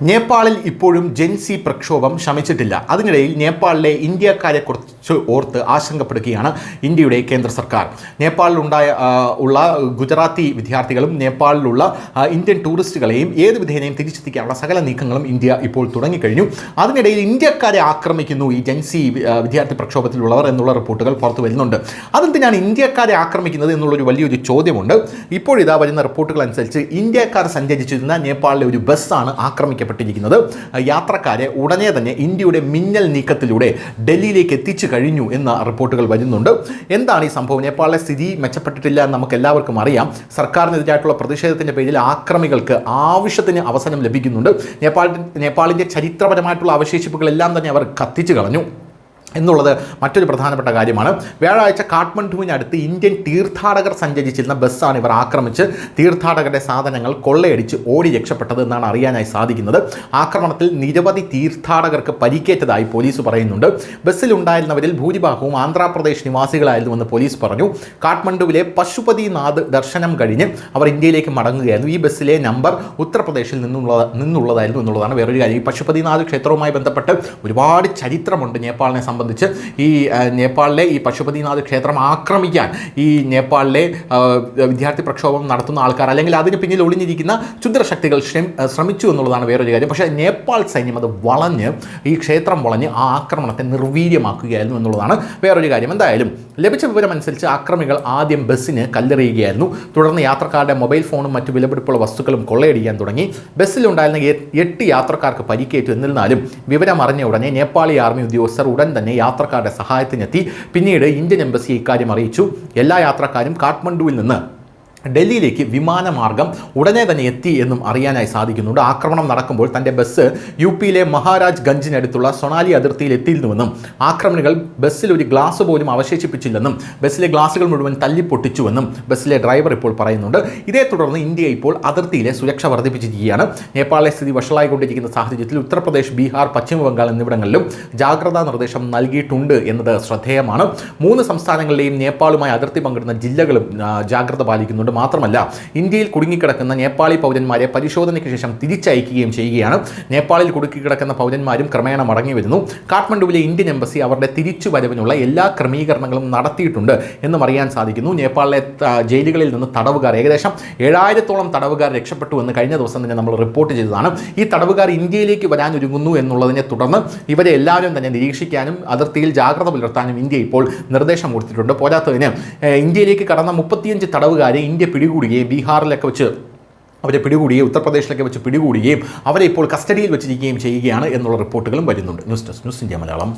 നേപ്പാളിൽ ഇപ്പോഴും ജെൻസി പ്രക്ഷോഭം ശമിച്ചിട്ടില്ല. അതിനിടയിൽ നേപ്പാളിലെ ഇന്ത്യക്കാരെ കുറിച്ച് ഓർത്ത് ആശങ്കപ്പെടുകയാണ് ഇന്ത്യയുടെ കേന്ദ്ര സർക്കാർ. നേപ്പാളിലുണ്ടായ ഉള്ള ഗുജറാത്തി വിദ്യാർത്ഥികളും നേപ്പാളിലുള്ള ഇന്ത്യൻ ടൂറിസ്റ്റുകളെയും ഏത് വിധേനയും തിരിച്ചെത്തിക്കാനുള്ള സകല നീക്കങ്ങളും ഇന്ത്യ ഇപ്പോൾ തുടങ്ങിക്കഴിഞ്ഞു. അതിനിടയിൽ ഇന്ത്യക്കാരെ ആക്രമിക്കുന്നു ഈ ജെൻസി വിദ്യാർത്ഥി പ്രക്ഷോഭത്തിലുള്ളവർ എന്നുള്ള റിപ്പോർട്ടുകൾ പുറത്തു വരുന്നുണ്ട്. അതെന്തിനാണ് ഇന്ത്യക്കാരെ ആക്രമിക്കുന്നത് എന്നുള്ളൊരു വലിയൊരു ചോദ്യമുണ്ട്. ഇപ്പോഴിതാ വരുന്ന റിപ്പോർട്ടുകൾ അനുസരിച്ച് ഇന്ത്യക്കാർ സഞ്ചരിച്ചിരുന്ന നേപ്പാളിലെ ഒരു ബസ്സാണ് ആക്രമിക്കപ്പെട്ടിരിക്കുന്നത് യാത്രക്കാരെ ഉടനെ തന്നെ ഇന്ത്യയുടെ മിന്നൽ നീക്കത്തിലൂടെ ഡൽഹിയിലേക്ക് എത്തിച്ചു കഴിഞ്ഞു എന്ന റിപ്പോർട്ടുകൾ വരുന്നുണ്ട്. എന്താണ് ഈ സംഭവം? നേപ്പാളിലെ സ്ഥിതി മെച്ചപ്പെട്ടിട്ടില്ല എന്ന് നമുക്ക് എല്ലാവർക്കും അറിയാം. സർക്കാരിനെതിരായിട്ടുള്ള പ്രതിഷേധത്തിന്റെ പേരിൽ ആക്രമികൾക്ക് ആവശ്യത്തിന് അവസരം ലഭിക്കുന്നുണ്ട്. നേപ്പാൾ നേപ്പാളിന്റെ ചരിത്രപരമായിട്ടുള്ള അവശേഷിപ്പുകളെല്ലാം തന്നെ അവർ കത്തിച്ചു കളഞ്ഞു. എന്നുള്ളത് മറ്റൊരു പ്രധാനപ്പെട്ട കാര്യമാണ്. വ്യാഴാഴ്ച കാഠ്മണ്ഡുവിനടുത്ത് ഇന്ത്യൻ തീർത്ഥാടകർ സഞ്ചരിച്ചിരുന്ന ബസ്സാണ് ഇവർ ആക്രമിച്ച് തീർത്ഥാടകരുടെ സാധനങ്ങൾ കൊള്ളയടിച്ച് ഓടി രക്ഷപ്പെട്ടത് എന്നാണ് അറിയാനായി സാധിക്കുന്നത്. ആക്രമണത്തിൽ നിരവധി തീർത്ഥാടകർക്ക് പരിക്കേറ്റതായി പോലീസ് പറയുന്നുണ്ട്. ബസ്സിലുണ്ടായിരുന്നവരിൽ ഭൂരിഭാഗവും ആന്ധ്രാപ്രദേശ് നിവാസികളായിരുന്നുവെന്ന് പോലീസ് പറഞ്ഞു. കാഠ്മണ്ഡുവിലെ പശുപതിനാഥ് ദർശനം കഴിഞ്ഞ് അവർ ഇന്ത്യയിലേക്ക് മടങ്ങുകയായിരുന്നു. ഈ ബസ്സിലെ നമ്പർ ഉത്തർപ്രദേശിൽ നിന്നുള്ള നിന്നുള്ളതായിരുന്നു എന്നുള്ളതാണ് വേറൊരു കാര്യം. ഈ പശുപതിനാഥ് ക്ഷേത്രവുമായി ബന്ധപ്പെട്ട് ഒരുപാട് ചരിത്രമുണ്ട് നേപ്പാളിനെ സംബന്ധിച്ച്. ഈ നേപ്പാളിലെ ഈ പശുപതിനാഥ് ക്ഷേത്രം ആക്രമിക്കാൻ ഈ നേപ്പാളിലെ വിദ്യാർത്ഥി പ്രക്ഷോഭം നടത്തുന്ന ആൾക്കാർ അല്ലെങ്കിൽ അതിന് പിന്നിൽ ഒളിഞ്ഞിരിക്കുന്ന ക്ഷുദ്രശക്തികൾ ശ്രമ ശ്രമിച്ചു എന്നുള്ളതാണ് വേറൊരു കാര്യം. പക്ഷേ നേപ്പാൾ സൈന്യം അത് വളഞ്ഞ് ഈ ക്ഷേത്രം വളഞ്ഞ് ആ ആക്രമണത്തെ നിർവീര്യമാക്കുകയായിരുന്നു എന്നുള്ളതാണ് വേറൊരു കാര്യം. എന്തായാലും ലഭിച്ച വിവരം അനുസരിച്ച് ആക്രമികൾ ആദ്യം ബസ്സിന് കല്ലെറിയുകയായിരുന്നു. തുടർന്ന് യാത്രക്കാരുടെ മൊബൈൽ ഫോണും മറ്റു വിലപിടിപ്പുള്ള വസ്തുക്കളും കൊള്ളയടിക്കാൻ തുടങ്ങി. ബസ്സിലുണ്ടായിരുന്ന എട്ട് യാത്രക്കാർക്ക് പരിക്കേറ്റു. എന്നിരുന്നാലും വിവരം അറിഞ്ഞ ഉടനെ നേപ്പാളി ആർമി ഉദ്യോഗസ്ഥർ ഉടൻ തന്നെ യാത്രക്കാരുടെ സഹായത്തിനെത്തി. പിന്നീട് ഇന്ത്യൻ എംബസി ഇക്കാര്യം അറിയിച്ചു. എല്ലാ യാത്രക്കാരും കാഠ്മണ്ഡുവിൽ നിന്ന് ഡൽഹിയിലേക്ക് വിമാനമാർഗം ഉടനെ തന്നെ എത്തി എന്നും അറിയാനായി സാധിക്കുന്നുണ്ട്. ആക്രമണം നടക്കുമ്പോൾ തന്റെ ബസ് യു പിയിലെ മഹാരാജ് ഗഞ്ചിനടുത്തുള്ള സൊണാലി അതിർത്തിയിൽ എത്തിയിരുന്നുവെന്നും ആക്രമണികൾ ബസ്സിൽ ഒരു ഗ്ലാസ് പോലും അവശേഷിപ്പിച്ചില്ലെന്നും ബസ്സിലെ ഗ്ലാസുകൾ മുഴുവൻ തല്ലിപ്പൊട്ടിച്ചുവെന്നും ബസ്സിലെ ഡ്രൈവർ ഇപ്പോൾ പറയുന്നുണ്ട്. ഇതേ തുടർന്ന് ഇന്ത്യ ഇപ്പോൾ അതിർത്തിയിലെ സുരക്ഷ വർദ്ധിപ്പിച്ചിരിക്കുകയാണ്. നേപ്പാളിലെ സ്ഥിതി വഷളായിക്കൊണ്ടിരിക്കുന്ന സാഹചര്യത്തിൽ ഉത്തർപ്രദേശ് ബീഹാർ പശ്ചിമ ബംഗാൾ എന്നിവിടങ്ങളിലും ജാഗ്രതാ നിർദ്ദേശം നൽകിയിട്ടുണ്ട് എന്നത് ശ്രദ്ധേയമാണ്. മൂന്ന് സംസ്ഥാനങ്ങളിലെയും നേപ്പാളുമായി അതിർത്തി പങ്കിടുന്ന ജില്ലകളും ജാഗ്രത പാലിക്കുന്നുണ്ട്. മാത്രമല്ല ഇന്ത്യയിൽ കുടുങ്ങിക്കിടക്കുന്ന നേപ്പാളി പൗരന്മാരെ പരിശോധനയ്ക്ക് ശേഷം തിരിച്ചയക്കുകയും ചെയ്യുകയാണ്. നേപ്പാളിൽ കുടുങ്ങിക്കിടക്കുന്ന പൗരന്മാരും ക്രമേണ മടങ്ങി വരുന്നു. കാഠ്മണ്ഡുവിലെ ഇന്ത്യൻ എംബസി അവരുടെ തിരിച്ചുവരവിനുള്ള എല്ലാ ക്രമീകരണങ്ങളും നടത്തിയിട്ടുണ്ട് എന്നും അറിയാൻ സാധിക്കുന്നു. നേപ്പാളിലെ ജയിലുകളിൽ നിന്ന് തടവുകാർ ഏകദേശം ഏഴായിരത്തോളം തടവുകാർ രക്ഷപ്പെട്ടു എന്ന് കഴിഞ്ഞ ദിവസം തന്നെ നമ്മൾ റിപ്പോർട്ട് ചെയ്തതാണ്. ഈ തടവുകാർ ഇന്ത്യയിലേക്ക് വരാനൊരുങ്ങുന്നു എന്നുള്ളതിനെ തുടർന്ന് ഇവരെ എല്ലാവരും തന്നെ നിരീക്ഷിക്കാനും അതിർത്തിയിൽ ജാഗ്രത പുലർത്താനും ഇന്ത്യ ഇപ്പോൾ നിർദ്ദേശം കൊടുത്തിട്ടുണ്ട്. പോരാത്തതിന് ഇന്ത്യയിലേക്ക് കടന്ന മുപ്പത്തിയഞ്ച് തടവുകാരെ ഇന്ത്യ പിടികൂടുകയും ബീഹാറിലൊക്കെ വെച്ച് അവരെ പിടികൂടുകയും ഉത്തർപ്രദേശിലൊക്കെ വെച്ച് പിടികൂടുകയും അവരെ ഇപ്പോൾ കസ്റ്റഡിയിൽ വെച്ചിരിക്കുകയും ചെയ്യുകയാണ് എന്നുള്ള റിപ്പോർട്ടുകളും വരുന്നുണ്ട്. News desk news India Malayalam.